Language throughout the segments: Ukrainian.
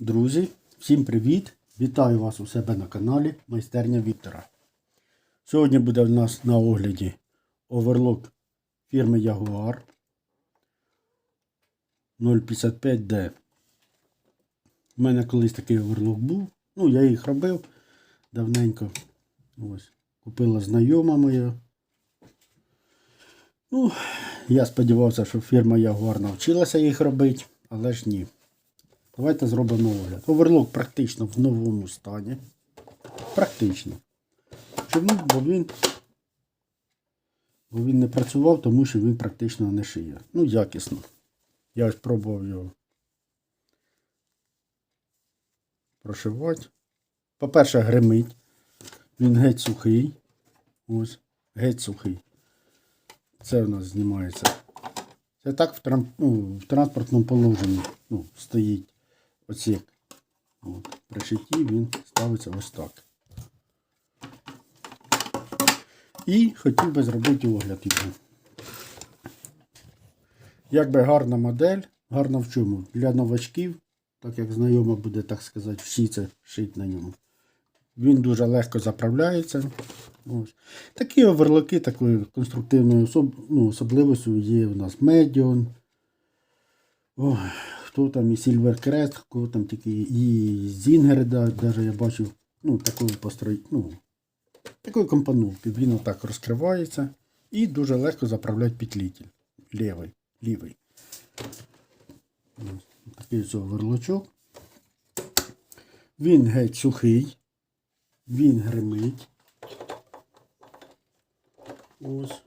Друзі, всім привіт! Вітаю вас у себе на каналі Майстерня Віктора. Сьогодні буде в нас на огляді оверлок фірми Jaguar 055D. У мене колись такий оверлок був. Ну, я їх робив давненько. Ось. Купила знайома моя. Ну, я сподівався, що фірма Jaguar навчилася їх робити, але ж ні. Давайте зробимо огляд. Оверлок практично в новому стані. Практично. Чому? Бо він, бо він не працював, тому що він практично не шиє. Ну, якісно. Я ось пробував його прошивати. По-перше, гримить. Він геть сухий. Ось, геть сухий. Це у нас знімається. Це так в, трам, ну, в транспортному положенні ну, стоїть оцік. От. При він ставиться ось так. І хотів би зробити огляд його. Якби гарна модель, гарна в чому? Для новачків, так як знайомо буде, так сказати, всі це шить на ньому. Він дуже легко заправляється. Ось. Такі оверлоки такою конструктивною особ... ну, особливістю є у нас. Ой, хто там і Crest, хто там тільки і да, даже я бачив, ну, такої построй... ну, такої компоновки. Він отак розкривається і дуже легко заправляти петлітель. Лівий. лівий. Такий ось оверлочок. Він геть сухий. Він гримить. Ось.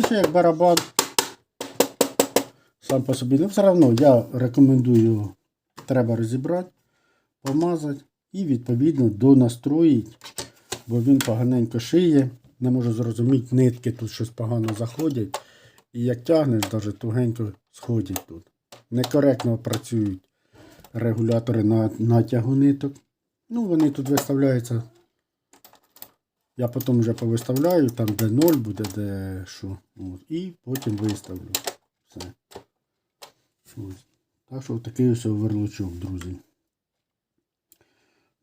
Ну, як барабан. Сам по собі. Ну, все одно я рекомендую. Треба розібрати, помазати і відповідно донастроїти, бо він поганенько шиє. Не можу зрозуміти, нитки тут щось погано заходять. І як тягнеш, навіть тугенько сходять тут. Некоректно працюють регулятори на натягу ниток. Ну, вони тут виставляються. Я потім вже повиставляю, там де 0 буде, де що. От. І потім виставлю. Все. Ось. Так що такий ось оверлочок, друзі.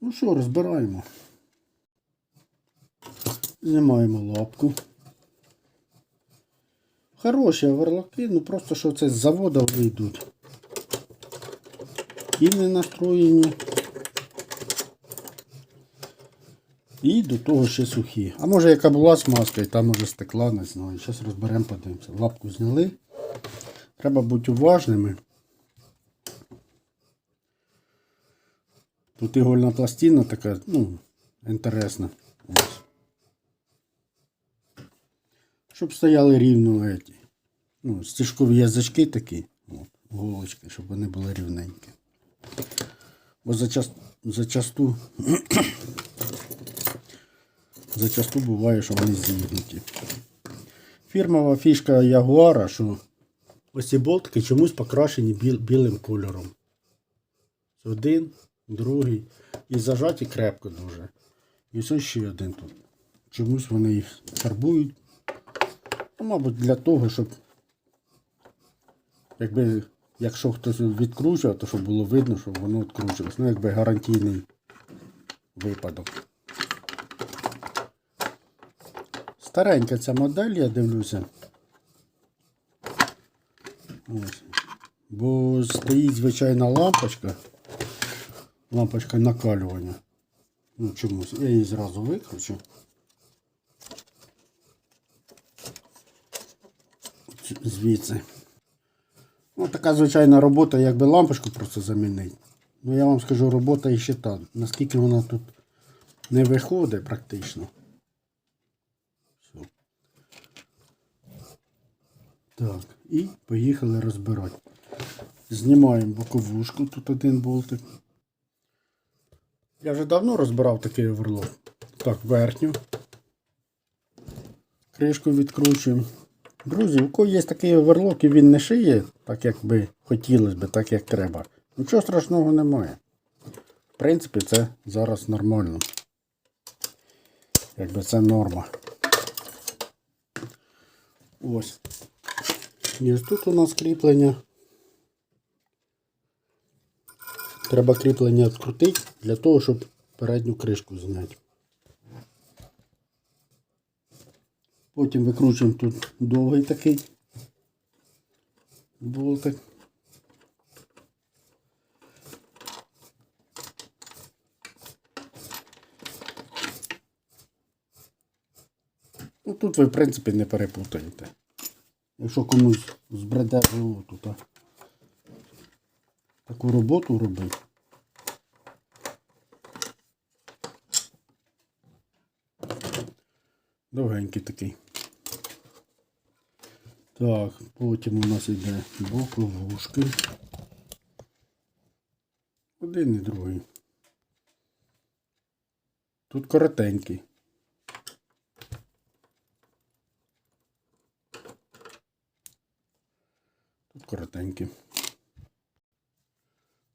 Ну що, розбираємо. Знімаємо лапку. Хороші оверлоки, ну просто що це з заводу вийдуть. І не настроєні. І до того ще сухі. А може яка була смазка і там може стекла, не знаю. Зараз розберемо, подивимося. Лапку зняли. Треба бути уважними. Тут ігольна пластина така, ну, інтересна. Щоб стояли рівно еті. Ну, стежкові язички такі, от, голочки, щоб вони були рівненькі. Бо зачас, зачасту, зачасту буває, що вони зігнуті. Фірмова фішка Ягуара, що ось ці болтики чомусь покрашені біл, білим кольором. Один, другий. І зажаті крепко дуже. І ось ще один тут. Чомусь вони їх фарбують. Ну, мабуть, для того, щоб якби, якщо хтось відкручував, то щоб було видно, що воно відкручувалось. Ну, якби гарантійний випадок. Старенька ця модель, я дивлюся. Ось. Бо стоїть звичайна лампочка. Лампочка накалювання. Ну чомусь. Я її зразу викручу. Звідси. Ну, така звичайна робота, якби лампочку просто замінити. Ну я вам скажу, робота і ще та. Наскільки вона тут не виходить практично. Так, і поїхали розбирати. Знімаємо боковушку, тут один болтик. Я вже давно розбирав такий оверлок. Так, верхню. Кришку відкручуємо. Друзі, у кого є такий оверлок і він не шиє, так як би хотілося б, так як треба. Нічого страшного немає. В принципі, це зараз нормально. Якби це норма. Ось. І тут у нас кріплення. Треба кріплення відкрутити для того, щоб передню кришку зняти. Потім викручуємо тут довгий такий болтик. Ну тут ви, в принципі, не перепутаєте. Якщо комусь збреде тут а, таку роботу робити. Довгенький такий. Так, потім у нас йде боковушки. Один і другий. Тут коротенький. Тут коротенький.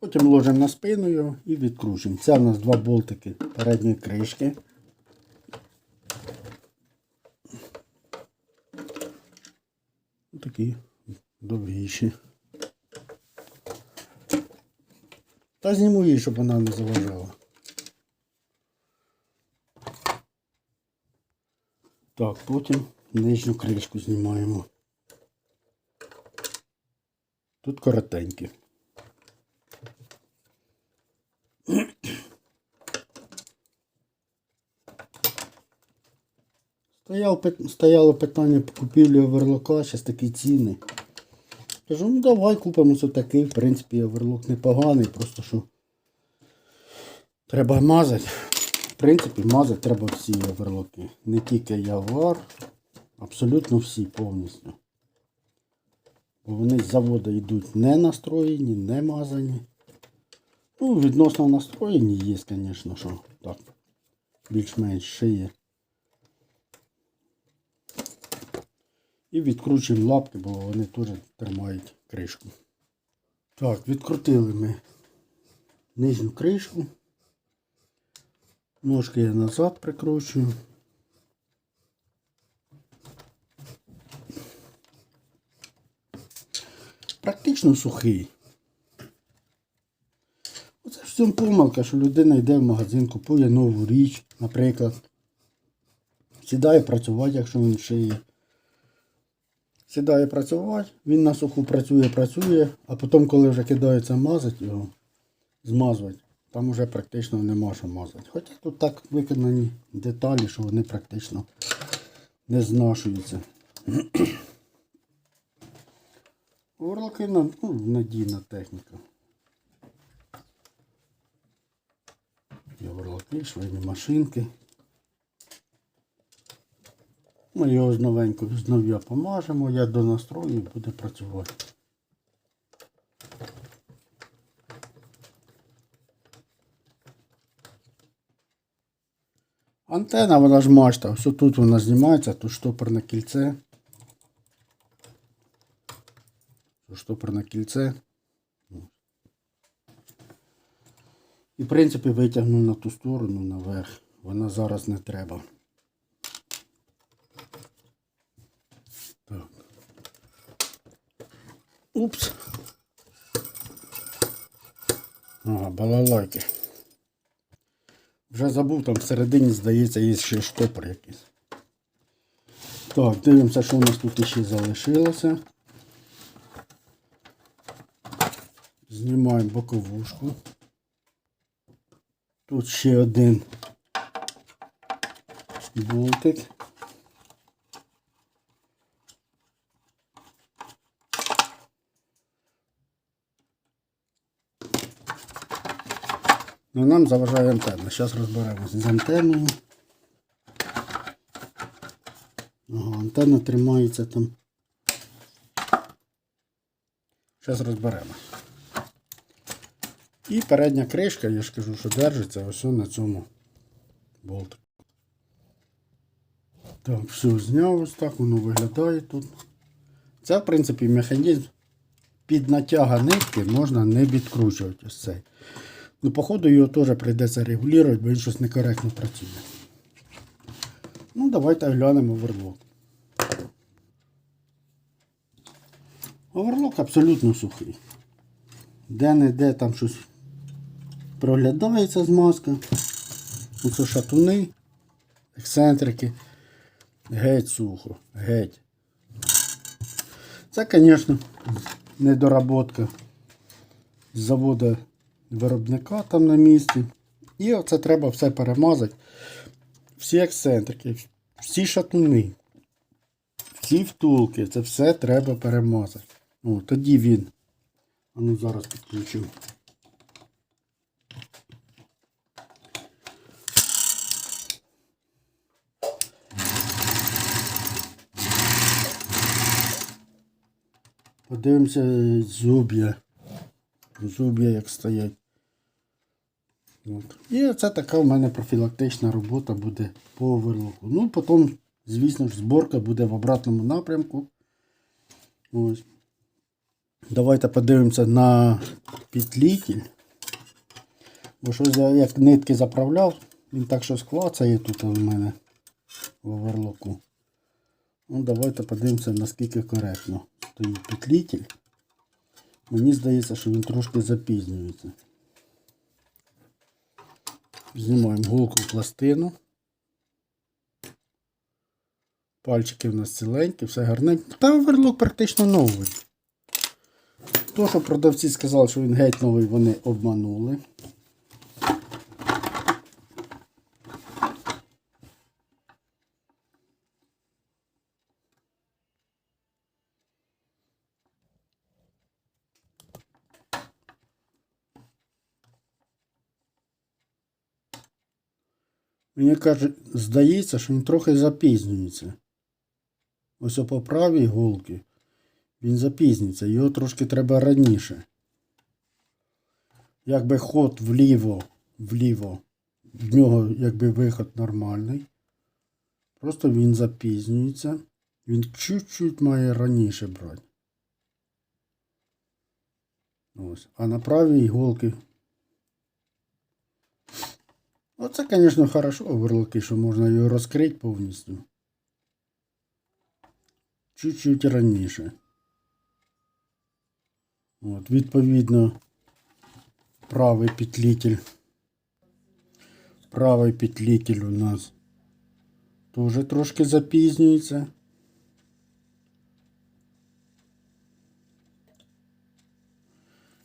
Потім ложимо на спину його і відкручуємо. Це у нас два болтики передньої кришки. Такі довгіші. Та зніму її, щоб вона не заважала. Так, потім нижню кришку знімаємо. Тут коротенькі. Стояло питання по купівлі оверлока, зараз такі ціни. Кажу, ну давай купимо ось такий. В принципі, оверлок непоганий, просто що треба мазати. В принципі, мазати треба всі оверлоки. Не тільки Явар, абсолютно всі повністю. Бо вони з заводу йдуть не настроєні, не мазані. Ну, відносно настроєні є, звісно, що так. Більш-менш шиє. І відкручуємо лапки, бо вони теж тримають кришку. Так, відкрутили ми нижню кришку. Ножки я назад прикручую. Практично сухий. Оце в цьому помилка, що людина йде в магазин, купує нову річ, наприклад. Сідає працювати, якщо він шиє. Сідає працювати, він на суху працює, працює, а потім, коли вже кидається мазати його, змазувати, там вже практично нема що мазати. Хоча тут так виконані деталі, що вони практично не знашуються. Орлики ну, надійна техніка. Є орлики, швейні машинки. Ми його новенько знов'я помажемо, я до настрою і буде працювати. Антена, вона ж мачта, все тут вона знімається, тут штопорне кільце. Тут штопорне кільце. І в принципі витягну на ту сторону наверх. Вона зараз не треба. Так. Упс. Ага, балалайки. Вже забув, там всередині, здається, є ще штопор якийсь. Так, дивимося, що у нас тут ще залишилося. Знімаємо боковушку. Тут ще один болтик. Ну, нам заважає антенна. Зараз розберемося з антенною. Ага, антенна тримається там. Зараз розберемо. І передня кришка, я ж кажу, що держиться ось на цьому болтику. Так, все, зняв ось так, воно виглядає тут. Це, в принципі, механізм під натяга нитки можна не відкручувати ось цей. Ну, походу, його теж прийдеться регулювати, бо він щось некоректно працює. Ну, давайте глянемо верлок. Оверлок абсолютно сухий. Де-не-де там щось проглядається змазка. Оце шатуни, ексцентрики. Геть сухо, геть. Це, звісно, недоработка з заводу виробника там на місці. І оце треба все перемазати. Всі ексцентрики, всі шатуни, всі втулки, це все треба перемазати. О, тоді він. А ну зараз підключу. Подивимося зуб'я. Зуб'я як стоять. От. І це така в мене профілактична робота буде по оверлоку. Ну, потім, звісно ж, зборка буде в обратному напрямку. Ось. Давайте подивимося на підлітіль. Бо щось я як нитки заправляв, він так щось клацає тут у мене в оверлоку. Ну, давайте подивимося, наскільки коректно стоїть підлітіль. Мені здається, що він трошки запізнюється. Знімаємо голку в пластину. Пальчики в нас ціленькі, все гарненько. Та оверлок практично новий. То, що продавці сказали, що він геть новий, вони обманули. Мені каже, здається, що він трохи запізнюється. Ось по правій голки він запізнюється, його трошки треба раніше. Якби ход вліво, вліво, в нього якби виход нормальний. Просто він запізнюється. Він чуть-чуть має раніше брати. Ось. А на правій голки Оце, звісно, хорошо оверлоки, що можна його розкрити повністю. Чуть-чуть раніше. От, відповідно, правий петлитель. Правий петлитель у нас теж трошки запізнюється.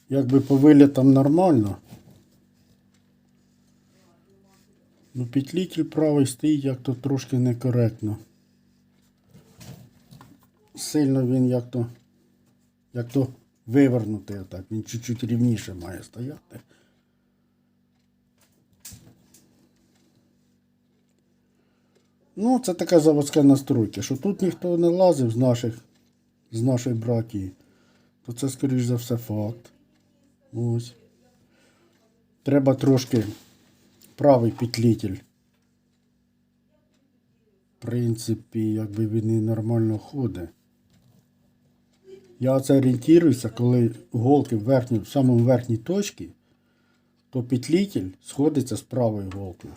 Якби по вилітам нормально. Ну, петлитель правий стоїть як то трошки некоректно. Сильно він як то як то вивернутий отак. Він чуть-чуть рівніше має стояти. Ну, це така заводська настройка, що тут ніхто не лазив з наших з нашої братії, то це, скоріш за все, факт. Ось. Треба трошки правий петлитель. В принципі, якби він і нормально ходить. Я це орієнтуюся, коли голки в, верхній, в самому верхній точці, то петлитель сходиться з правою голкою.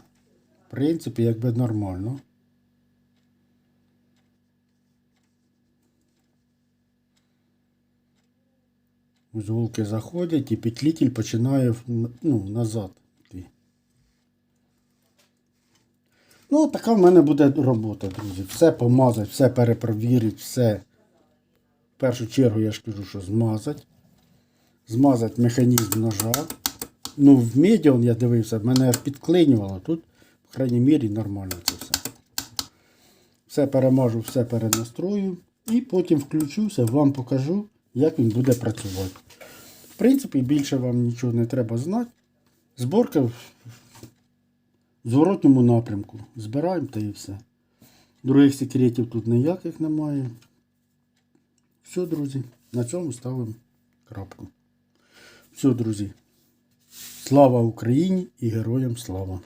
В принципі, якби нормально. Ось голки заходять і петлитель починає ну, назад Ну, така в мене буде робота, друзі. Все помазати, все перепровірити, все. В першу чергу я ж кажу, що змазати. Змазати механізм ножа. Ну, в медіон я дивився, мене підклинювало. Тут, в крайній мірі, нормально це все. Все перемажу, все перенастрою. І потім включуся, вам покажу, як він буде працювати. В принципі, більше вам нічого не треба знати. Зборка зворотньому напрямку. Збираємо та і все. Других секретів тут ніяких немає. Все, друзі, на цьому ставимо крапку. Все, друзі. Слава Україні і героям слава!